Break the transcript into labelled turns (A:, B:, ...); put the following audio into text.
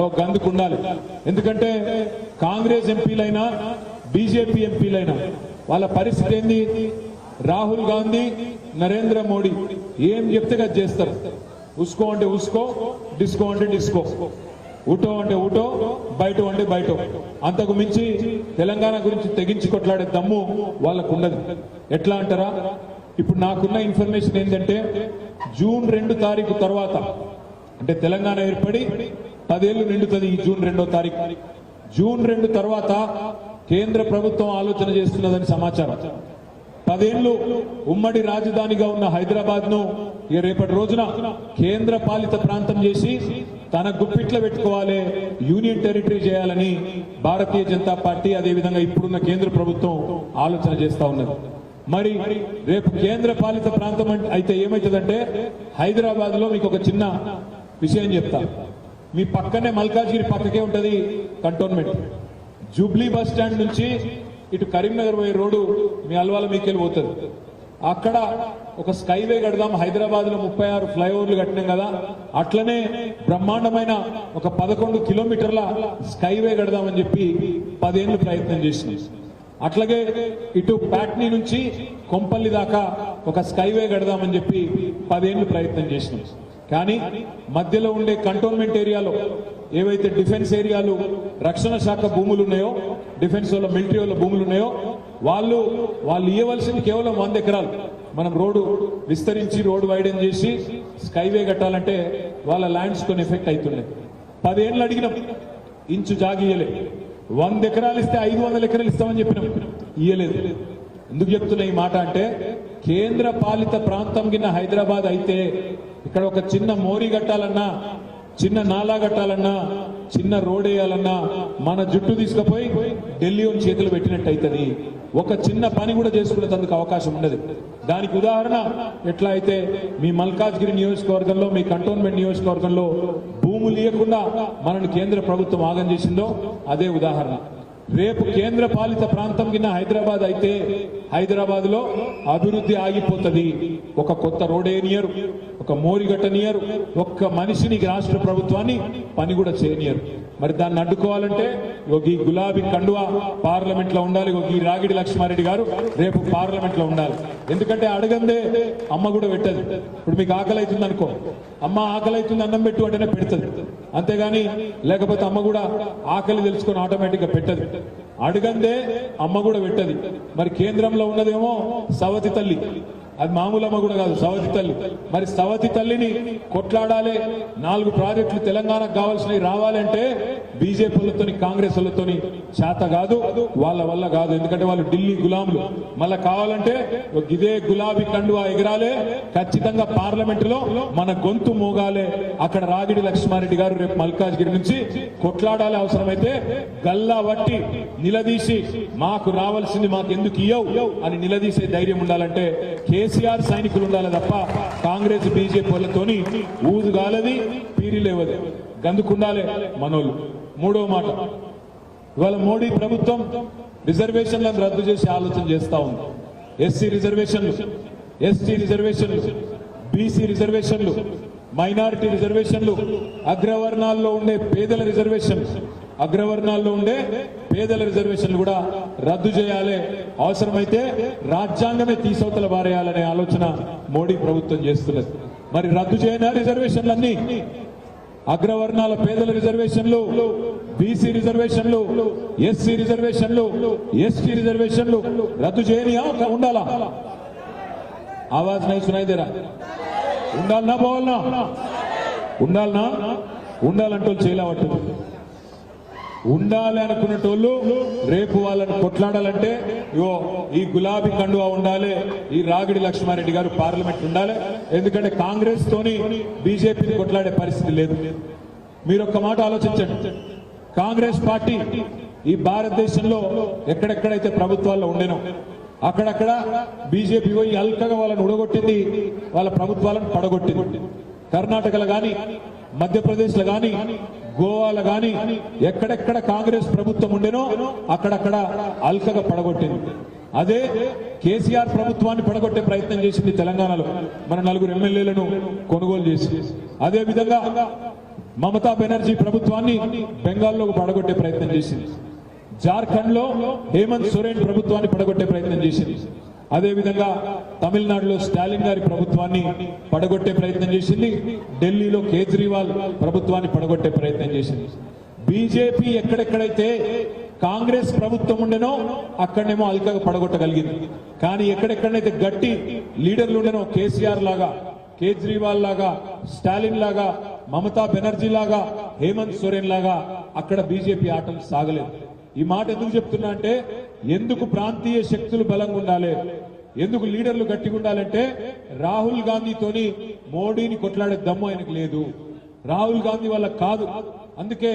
A: ఒక గందుకు ఉండాలి ఎందుకంటే కాంగ్రెస్ ఎంపీలైనా బీజేపీ ఎంపీలైనా వాళ్ళ పరిస్థితి ఏంది? రాహుల్ గాంధీ నరేంద్ర మోడీ ఏం చెప్తే అది చేస్తారు. ఉసుకో అంటే ఉసుకో డిస్కో అంటే డిస్కో. ఉటో అంటే ఉటో బయట అంటే బయట. అంతకు మించి తెలంగాణ గురించి తెగించి కొట్లాడే దమ్ము వాళ్ళకు ఉండదు ఎట్లా అంటారా? ఇప్పుడు నాకున్న ఇన్ఫర్మేషన్ ఏంటంటే జూన్ రెండు తారీఖు తర్వాత అంటే తెలంగాణ ఏర్పడి పదేళ్ళు నిండుతుంది ఈ జూన్ రెండో తారీఖు. జూన్ రెండు తర్వాత కేంద్ర ప్రభుత్వం ఆలోచన చేస్తున్నదని సమాచారం. పదేళ్ళు ఉమ్మడి రాజధానిగా ఉన్న హైదరాబాద్ను రేపటి రోజున కేంద్ర పాలిత ప్రాంతం చేసి తన గుప్పిట్లో పెట్టుకోవాలి యూనియన్ టెరిటరీ చేయాలని భారతీయ జనతా పార్టీ అదేవిధంగా ఇప్పుడున్న కేంద్ర ప్రభుత్వం ఆలోచన చేస్తా ఉన్నది. మరి రేపు కేంద్ర పాలిత ప్రాంతం అయితే ఏమవుతుందంటే హైదరాబాద్లో మీకు ఒక చిన్న విషయం చెప్తాను మీ పక్కనే మల్కాజ్గిరి పక్కకే ఉంటుంది కంటోన్మెంట్. జూబ్లీ బస్ స్టాండ్ నుంచి ఇటు కరీంనగర్ పోయే రోడ్డు మీ అల్వాల మీకెళ్ళి పోతుంది. అక్కడ ఒక స్కైవే కడదాం హైదరాబాద్లో ముప్పై ఆరు ఫ్లైఓవర్లు కట్టినాం కదా అట్లనే బ్రహ్మాండమైన ఒక పదకొండు కిలోమీటర్ల స్కైవే కడదామని చెప్పి పదేళ్ళు ప్రయత్నం చేసింది అట్లాగే ఇటు ప్యాట్నీ నుంచి కొంపల్లి దాకా ఒక స్కైవే కడదామని చెప్పి పదేళ్ళు ప్రయత్నం చేసినాం. కానీ మధ్యలో ఉండే కంటోన్మెంట్ ఏరియాలో ఏవైతే డిఫెన్స్ ఏరియాలు రక్షణ శాఖ భూములు ఉన్నాయో డిఫెన్స్ వాళ్ళ మిలిటరీ వాళ్ళ భూములు ఉన్నాయో వాళ్ళు వాళ్ళు ఇవ్వవలసింది కేవలం వంద ఎకరాలు. మనం రోడ్డు విస్తరించి రోడ్డు వైడెన్ చేసి స్కైవే కట్టాలంటే వాళ్ళ ల్యాండ్స్ కొన్ని ఎఫెక్ట్ అవుతున్నాయి పదేళ్ళు అడిగినాం. ఇంచు జాగియలే వంద ఎకరాలు ఇస్తే ఐదు వందల ఎకరాలు ఇస్తామని చెప్పినాం. ఇయ్యలేదు. ఎందుకు చెప్తున్నా ఈ మాట అంటే కేంద్ర పాలిత ప్రాంతం కింద హైదరాబాద్ అయితే ఇక్కడ ఒక చిన్న మోరీ కట్టాలన్నా చిన్న నాలా కట్టాలన్నా చిన్న రోడ్ వేయాలన్నా మన జుట్టు తీసుకుపోయి ఢిల్లీ అని చేతులు పెట్టినట్టు అవుతుంది ఒక చిన్న పని కూడా చేసుకునేందుకు అవకాశం ఉండదు. దానికి ఉదాహరణ ఎట్లా అయితే మీ మల్కాజ్గిరి నియోజకవర్గంలో మీ కంటోన్మెంట్ నియోజకవర్గంలో భూములు ఇవ్వకుండా మనల్ని కేంద్ర ప్రభుత్వం ఆగం చేసిందో అదే ఉదాహరణ. రేపు కేంద్ర పాలిత ప్రాంతం కింద హైదరాబాద్ అయితే హైదరాబాద్లో అభివృద్ధి ఆగిపోతుంది. ఒక కొత్త రోడేనియరు ఒక మోరిగట్టనియరు ఒక్క మనిషిని రాష్ట్ర ప్రభుత్వాన్ని పని కూడా చేయనియరు. మరి దాన్ని అడ్డుకోవాలంటే ఒక ఈ గులాబీ కండువా పార్లమెంట్లో ఉండాలి ఒక ఈ రాగిడి లక్ష్మారెడ్డి గారు రేపు పార్లమెంట్లో ఉండాలి. ఎందుకంటే అడగందే అమ్మ కూడా పెట్టదు. ఇప్పుడు మీకు ఆకలి అవుతుంది అనుకో అమ్మ ఆకలి అవుతుంది అన్నం పెట్టు అంటేనే పెడుతుంది. అంతేగాని లేకపోతే అమ్మ కూడా ఆకలి తెలుసుకొని ఆటోమేటిక్గా పెట్టదు. అడగందే అమ్మ కూడా పెట్టది. మరి కేంద్రంలో ఉన్నదేమో సవతి తల్లి. అది మామూలమ్మ కూడా కాదు సవతి తల్లి. మరి సవతి తల్లిని కొట్లాడాలి నాలుగు ప్రాజెక్టులు తెలంగాణకు కావాల్సినవి రావాలంటే బీజేపీ కాంగ్రెస్లతోని కాంగ్రెస్ చేత కాదు వాళ్ళ వల్ల కాదు. ఎందుకంటే వాళ్ళు ఢిల్లీ గులాములు. మళ్ళా కావాలంటే ఇదే గులాబీ కండువా ఎగరాలే ఖచ్చితంగా పార్లమెంట్లో మన గొంతు మోగాలే. అక్కడ రాగిడి లక్ష్మారెడ్డి గారు రేపు మల్కాజ్గిరి నుంచి కొట్లాడాలి అవసరమైతే గల్లా వట్టి నిలదీసి మాకు రావాల్సింది మాకు ఎందుకు ఇయ్యవు అని నిలదీసే ధైర్యం ఉండాలంటే కేసీఆర్ సైనికులు ఉండాలి తప్ప కాంగ్రెస్ బీజేపీ వాళ్ళతోని ఊదు గాలది పీరి లేవది. గందుకుండాలే మనోళ్ళు. మూడో మాట. ఇవాళ మోడీ ప్రభుత్వం రిజర్వేషన్లను రద్దు చేసి ఆలోచన చేస్తా ఉంది. ఎస్సీ రిజర్వేషన్లు ఎస్టీ రిజర్వేషన్లు బీసీ రిజర్వేషన్లు మైనారిటీ రిజర్వేషన్లు అగ్రవర్ణాల్లో ఉండే పేదల రిజర్వేషన్ అగ్రవర్ణాల్లో ఉండే పేదల రిజర్వేషన్లు కూడా రద్దు చేయాలి. అవసరమైతే రాజ్యాంగమే తీసవతల బారేయాలనే ఆలోచన మోడీ ప్రభుత్వం చేస్తున్నది. మరి రద్దు చేయనా రిజర్వేషన్లన్నీ అగ్రవర్ణాల పేదల రిజర్వేషన్లు బీసీ రిజర్వేషన్లు ఎస్సీ రిజర్వేషన్లు ఎస్టీ రిజర్వేషన్లు రద్దు చేయనియా ఉండాలా? ఆవాజ్ నై సునాయి దేరా ఉండాలనా పోవాలనా? ఉండాలనా? ఉండాలంటూ చేయలేవట్టు ఉండాలి అనుకునేటోళ్ళు రేపు వాళ్ళని కొట్లాడాలంటే ఇగో ఈ గులాబీ కండువా ఉండాలి ఈ రాగిడి లక్ష్మారెడ్డి గారు పార్లమెంట్ ఉండాలి ఎందుకంటే కాంగ్రెస్ తోని బీజేపీని కొట్లాడే పరిస్థితి లేదు. మీరు ఒక్క మాట ఆలోచించండి. కాంగ్రెస్ పార్టీ ఈ భారతదేశంలో ఎక్కడెక్కడైతే ప్రభుత్వాల్లో ఉండేనో అక్కడక్కడ బీజేపీ పోయి అల్కగా వాళ్ళని ఉడగొట్టింది వాళ్ళ ప్రభుత్వాలను పడగొట్టింది. కర్ణాటకలో కానీ మధ్యప్రదేశ్లో కానీ గోవాలో గాని ఎక్కడెక్కడ కాంగ్రెస్ ప్రభుత్వం ఉండేనో అక్కడక్కడ అల్కగా పడగొట్టింది. అదే కేసీఆర్ ప్రభుత్వాన్ని పడగొట్టే ప్రయత్నం చేసింది తెలంగాణలో మన నలుగురు ఎమ్మెల్యేలను కొనుగోలు చేసి. అదే విధంగా మమతా బెనర్జీ ప్రభుత్వాన్ని బెంగాల్లో పడగొట్టే ప్రయత్నం చేసింది. జార్ఖండ్లో హేమంత్ సోరెన్ ప్రభుత్వాన్ని పడగొట్టే ప్రయత్నం చేసింది. అదేవిధంగా తమిళనాడులో స్టాలిన్ గారి ప్రభుత్వాన్ని పడగొట్టే ప్రయత్నం చేసింది. ఢిల్లీలో కేజ్రీవాల్ ప్రభుత్వాన్ని పడగొట్టే ప్రయత్నం చేసింది. బీజేపీ ఎక్కడెక్కడైతే కాంగ్రెస్ ప్రభుత్వం ఉండెనో అక్కడనేమో అల్కగా పడగొట్టగలిగింది. కానీ ఎక్కడెక్కడైతే గట్టి లీడర్లు ఉండెనో కేసీఆర్ లాగా కేజ్రీవాల్ లాగా స్టాలిన్ లాగా మమతా బెనర్జీ లాగా హేమంత్ సోరెన్ లాగా అక్కడ బీజేపీ ఆటలు సాగలేదు. ఈ మాట ఎందుకు చెప్తున్నా అంటే ఎందుకు ప్రాంతీయ శక్తులు బలంగా ఉండాలి? ఎందుకు లీడర్లు గట్టిగా ఉండాలంటే రాహుల్ గాంధీతోని మోడీని కొట్లాడే దమ్ము ఆయనకు లేదు. రాహుల్ గాంధీ వల్ల కాదు. అందుకే